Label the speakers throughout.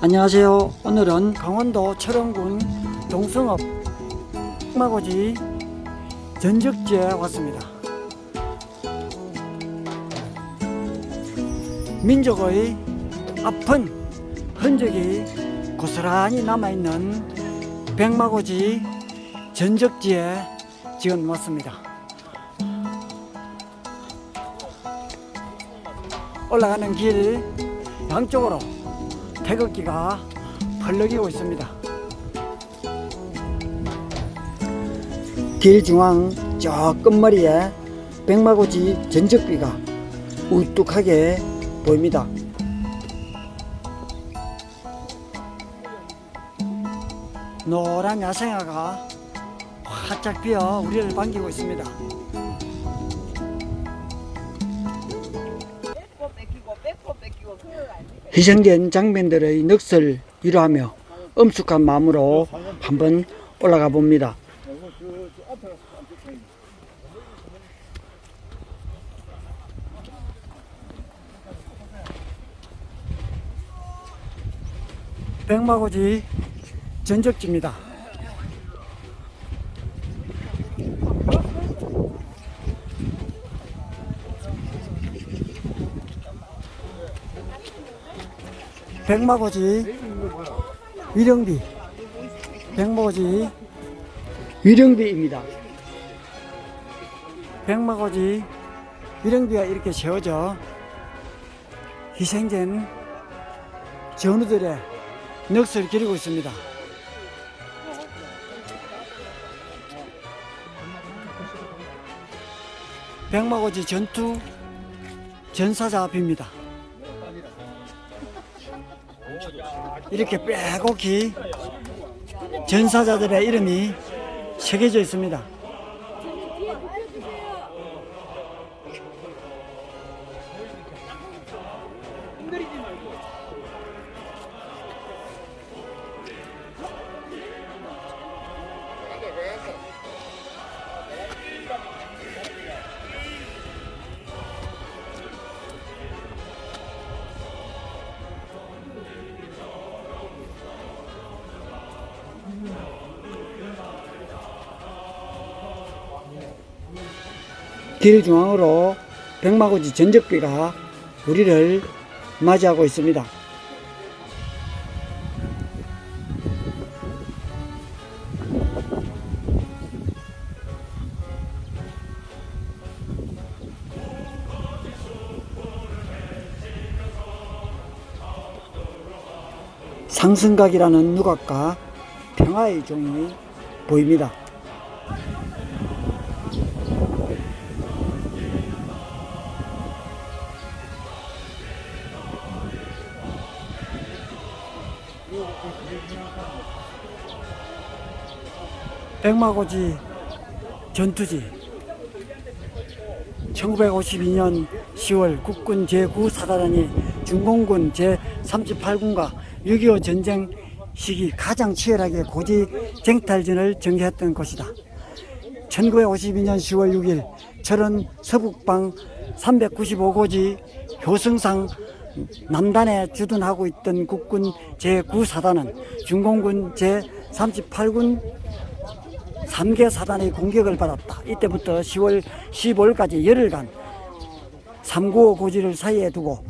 Speaker 1: 안녕하세요. 오늘은 강원도 철원군 동성읍 마고지 전적지에 왔습니다. 민족의 아픈 흔적이 고스란히 남아있는 백마고지 전적지에 지금 왔습니다. 올라가는 길 양쪽으로 태극기가 펄럭이고 있습니다. 길 중앙 저 끝머리에 백마고지 전적비가 우뚝하게 보입니다. 노란 야생화가 활짝 피어 우리를 반기고 있습니다. 희생된 장면들의 넋을 위로하며 엄숙한 마음으로 한번 올라가 봅니다. 백마고지 전적지입니다. 백마고지 위령비 백마고지 위령비입니다. 백마고지 위령비가 이렇게 세워져 희생된 전우들의 넋을 기리고 있습니다. 백마고지 전투 전사자 앞입니다. 이렇게 빼곡히 전사자들의 이름이 새겨져 있습니다. 길 중앙으로 백마고지 전적비가 우리를 맞이하고 있습니다. 상승각이라는 누각과 평화의 종이 보입니다. 백마고지 전투지 1952년 10월 국군 제9사단이 중공군 제38군과 6.25 전쟁 시기 가장 치열하게 고지 쟁탈전을 전개했던 곳이다. 1952년 10월 6일 철원 서북방 395고지 효승상 남단에 주둔하고 있던 국군 제9사단은 중공군 제38군 3개 사단의 공격을 받았다. 이때부터 10월 15일까지 열흘간 395 고지를 사이에 두고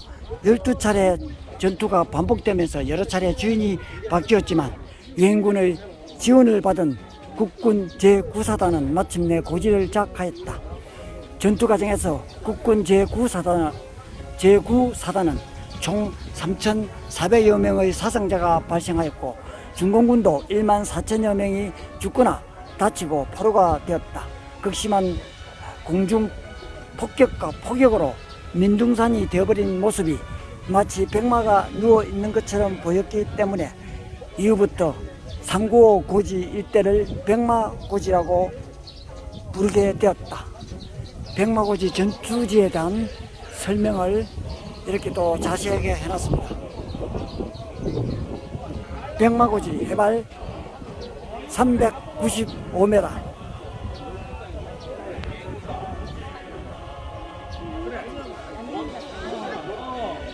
Speaker 1: 12차례 전투가 반복되면서 여러 차례 주인이 바뀌었지만 유엔군의 지원을 받은 국군 제9사단은 마침내 고지를 장악하였다. 전투 과정에서 국군 제9사단, 제9사단은 총 3,400여 명의 사상자가 발생하였고 중공군도 1만 4천여 명이 죽거나 다치고 포로가 되었다. 극심한 공중 폭격과 폭격으로 민둥산이 되어버린 모습이 마치 백마가 누워 있는 것처럼 보였기 때문에 이후부터 395 고지 일대를 백마 고지라고 부르게 되었다. 백마 고지 전투지에 대한 설명을 이렇게 또 자세하게 해놨습니다. 백마 고지 해발 395m.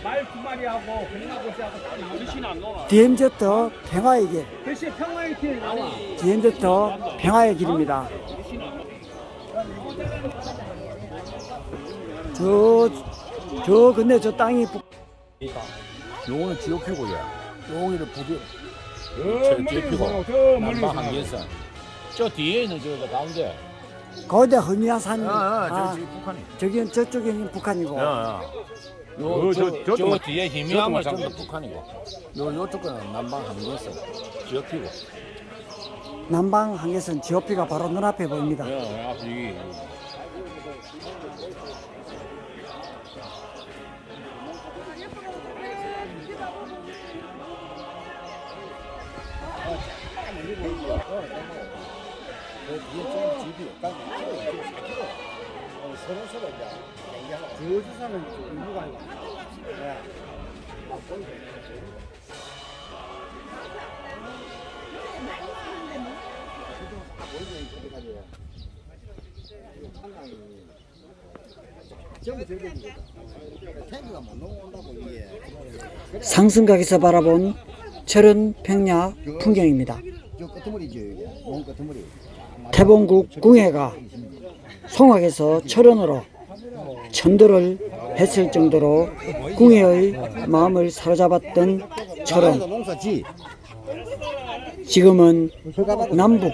Speaker 2: 말두 마리 마리하고 백마고시하고. 안.
Speaker 1: DMZ 평화의 길,
Speaker 2: 글쎄 평화의 길 아니.
Speaker 1: DMZ 평화의 길입니다. 저, 저 근데 저 땅이 북-
Speaker 3: 요거는 부디
Speaker 2: 저
Speaker 3: 지옥회고.
Speaker 2: 멀리 저 멀리
Speaker 3: 남방 한계선. 저 뒤에 있는 저거 가운데.
Speaker 1: 거기다 험이한 산이
Speaker 3: 아, 아,
Speaker 1: 아,
Speaker 3: 저기 북한이.
Speaker 1: 저기 저쪽에 있는 북한이고
Speaker 3: 야, 야. 요,
Speaker 2: 어,
Speaker 3: 저,
Speaker 2: 저-
Speaker 3: 저,
Speaker 2: 저쪽은-
Speaker 3: 뒤에 희미함을
Speaker 2: 전부
Speaker 3: 북한이고. 요, 요쪽 거는 남방 한계선. 지옥회고.
Speaker 1: 남방 항해선 지오피가 바로 눈앞에 보입니다.
Speaker 3: 야, 야, 앞에 여기.
Speaker 1: 상승각에서 바라본 철원 평야 풍경입니다.
Speaker 4: 저 끄트머리죠 이게 몸 끄트머리
Speaker 1: 태봉국 궁예가 송악에서 철원으로 천도를 했을 정도로 궁예의 마음을 사로잡았던 철원. 지금은 남북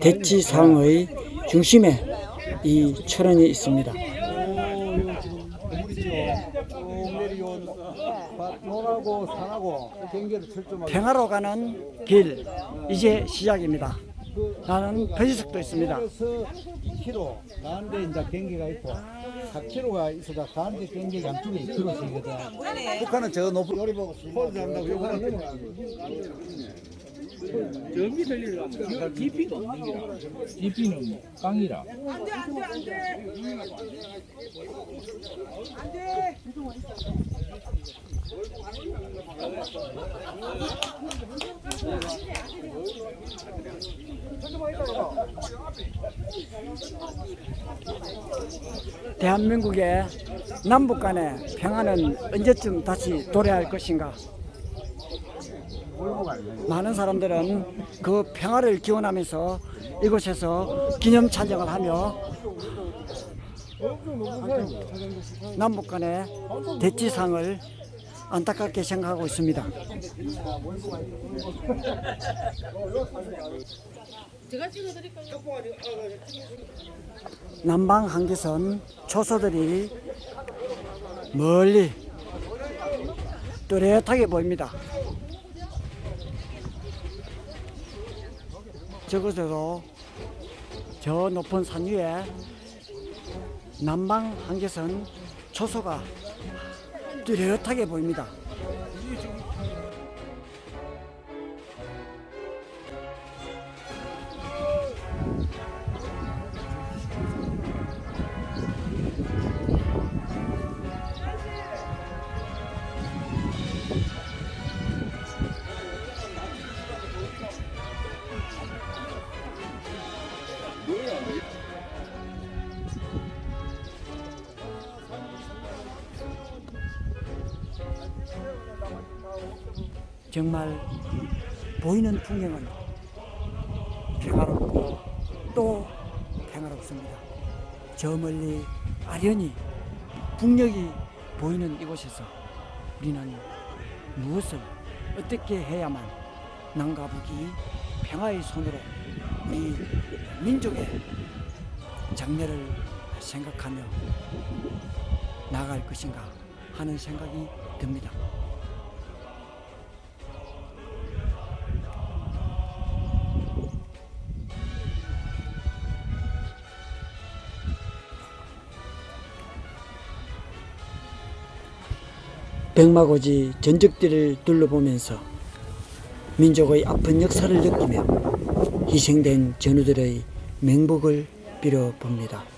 Speaker 1: 대치상의 중심에 이 철원이 있습니다. 평화로 가는 길 이제 시작입니다. 나는 거지석도 있습니다.
Speaker 4: 그래서 2km 가는데 이제 경계가 있고 4km가 있어가 가는데 경계 양쪽에 2km씩이거든 북한은 저 높은 요리 보고 폴 잡는다고 요거는
Speaker 2: 저 밑에 일로 깊이가 없는 기라. 깊이는 빵이라.
Speaker 1: 대한민국의 남북 간의 평화는 언제쯤 다시 도래할 것인가? 많은 사람들은 그 평화를 기원하면서 이곳에서 기념 촬영을 하며 남북 간의 대치상을 안타깝게 생각하고 있습니다. 남방 한계선 초소들이 멀리 뚜렷하게 보입니다. 저곳에도 저 높은 산 위에 남방 한계선 초소가 뚜렷하게 보입니다. 정말 보이는 풍경은 평화롭고 또 평화롭습니다. 저 멀리 아련히 북녘이 보이는 이곳에서 우리는 무엇을 어떻게 해야만 남과 북이 평화의 손으로 우리 민족의 장래를 생각하며 나아갈 것인가 하는 생각이 듭니다. 백마고지 전적들을 둘러보면서 민족의 아픈 역사를 느끼며 희생된 전우들의 맹복을 빌어봅니다.